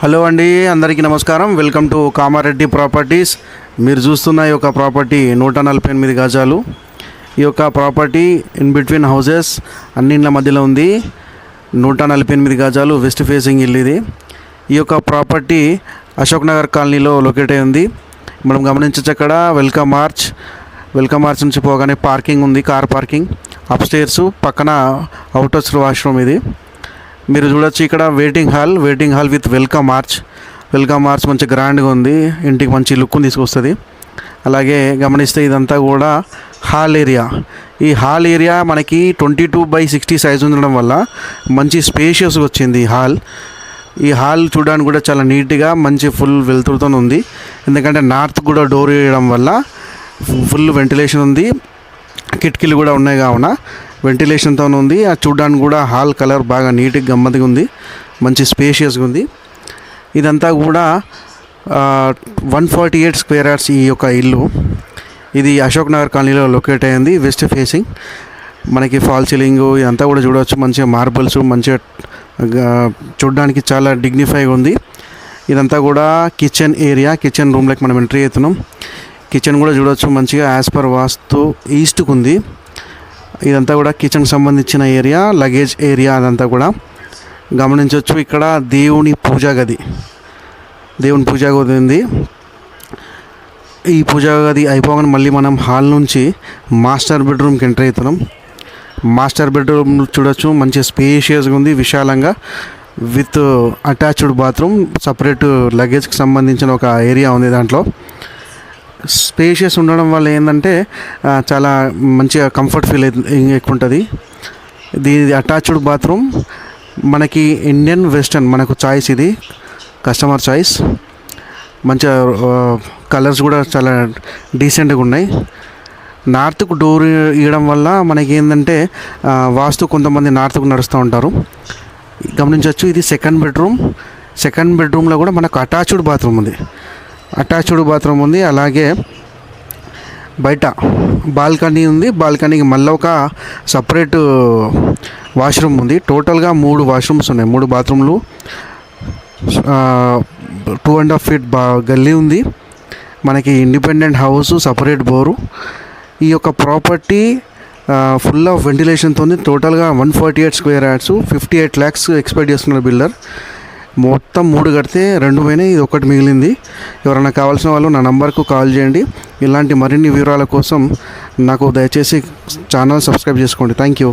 Hello అండి అందరికీ నమస్కారం. Welcome to Kamareddy properties. మీరు చూస్తున్న ఈ యొక్క ప్రాపర్టీ నూట నలభై ఎనిమిది గజాలు. ఈ యొక్క ప్రాపర్టీ ఇన్ బిట్వీన్ హౌసెస్ అన్నింట్ల మధ్యలో ఉంది. నూట నలభై ఎనిమిది గజాలు వెస్ట్ ఫేసింగ్ ఇల్లు ఇది. ఈ యొక్క ప్రాపర్టీ అశోక్ నగర్ కాలనీలో లొకేట్ అయి ఉంది. మనం గమనించచ్చు అక్కడ వెల్కమ్ మార్చ్. వెల్కమ్ మార్చ్ నుంచి పోగానే పార్కింగ్ ఉంది కార్ పార్కింగ్. అప్ స్టేర్స్ పక్కన అవుటర్స్ వాష్రూమ్ ఇది. మీరు చూడొచ్చు ఇక్కడ waiting hall waiting hall with welcome arch welcome arch మంచి గ్రాండ్గా ఉంది. ఇంటికి మంచి లుక్ తీసుకొస్తుంది. అలాగే గమనిస్తే ఇదంతా కూడా హాల్ ఏరియా ఈ హాల్ ఏరియా మనకి twenty two by sixty size ఉండడం వల్ల మంచి స్పేషియస్గా వచ్చింది ఈ హాల్ ఈ హాల్ చూడడానికి కూడా చాలా నీట్గా మంచి ఫుల్ వెలుతురుతో ఉంది. ఎందుకంటే నార్త్ కూడా డోర్ వేయడం వల్ల ఫుల్ వెంటిలేషన్ ఉంది. కిటికీలు కూడా ఉన్నాయి కావున. వెంటిలేషన్తో ఉంది. అది చూడడానికి కూడా హాల్ కలర్ బాగా నీట్గా గమ్మదిగా ఉంది. మంచి స్పేషియస్గా ఉంది. ఇదంతా కూడా one forty eight square yards ఈ యొక్క ఇల్లు. ఇది అశోక్ నగర్ కాలనీలో లొకేట్ అయింది. West facing. మనకి ఫాల్ సీలింగ్ ఇదంతా కూడా చూడవచ్చు మంచిగా మార్బుల్స్ మంచిగా చూడడానికి చాలా డిగ్నిఫైగా ఉంది. ఇదంతా కూడా కిచెన్ ఏరియా. కిచెన్ రూమ్లోకి మనం ఎంట్రీ అవుతున్నాం కిచెన్ కూడా చూడవచ్చు మంచిగా యాజ్ పర్ వాస్తు ఈస్ట్కు ఉంది. ఇదంతా కూడా కిచెన్కి సంబంధించిన ఏరియా లగేజ్ ఏరియా అదంతా కూడా. గమనించవచ్చు ఇక్కడ దేవుని పూజా గది. దేవుని పూజా గది ఉంది. ఈ పూజా గది అయిపోగానే మళ్ళీ మనం హాల్ నుంచి మాస్టర్ బెడ్రూమ్కి ఎంటర్ అవుతున్నాం. మాస్టర్ బెడ్రూమ్ చూడొచ్చు మంచి స్పేషియస్గా ఉంది విశాలంగా. విత్ అటాచ్డ్ బాత్రూమ్ సపరేట్ లగేజ్కి సంబంధించిన ఒక ఏరియా ఉంది దాంట్లో. స్పేషియస్ ఉండడం వల్ల ఏంటంటే చాలా మంచిగా కంఫర్ట్ ఫీల్ ఎక్కువ ఉంటుంది ఇది అటాచ్డ్ బాత్రూమ్ మనకి ఇండియన్ వెస్టర్న్ మనకు చాయిస్ ఇది కస్టమర్ చాయిస్ మంచిగా కలర్స్ కూడా చాలా డీసెంట్గా ఉన్నాయి. నార్త్కు డోర్ ఇవ్వడం వల్ల మనకి ఏంటంటే వాస్తు కొంతమంది నార్త్కు నడుస్తూ ఉంటారు. గమనించవచ్చు ఇది సెకండ్ బెడ్రూమ్ సెకండ్ బెడ్రూమ్లో కూడా మనకు అటాచ్డ్ బాత్రూమ్ ఉంది. అటాచ్డ్ బాత్రూమ్ ఉంది అలాగే బయట బాల్కనీ ఉంది. బాల్కనీకి మళ్ళీ ఒక సపరేట్ వాష్రూమ్ ఉంది. టోటల్గా మూడు వాష్రూమ్స్ ఉన్నాయి. మూడు బాత్రూమ్లు. టూ అండ్ హాఫ్ ఫీట్ బా గల్లీ ఉంది. మనకి ఇండిపెండెంట్ హౌస్ సపరేట్ బోరు. ఈ యొక్క ప్రాపర్టీ ఫుల్ ఆఫ్ వెంటిలేషన్తో ఉంది టోటల్గా one forty eight square yards fifty eight lakhs expect చేస్తున్నారు బిల్డర్. మొత్తం మూడు కడితే రెండు పోయినాయి ఇది ఒకటి మిగిలింది. ఎవరైనా కావాల్సిన వాళ్ళు నా నంబర్కు కాల్ చేయండి. ఇలాంటి మరిన్ని వివరాల కోసం నాకు దయచేసి ఛానల్ సబ్స్క్రైబ్ చేసుకోండి. Thank you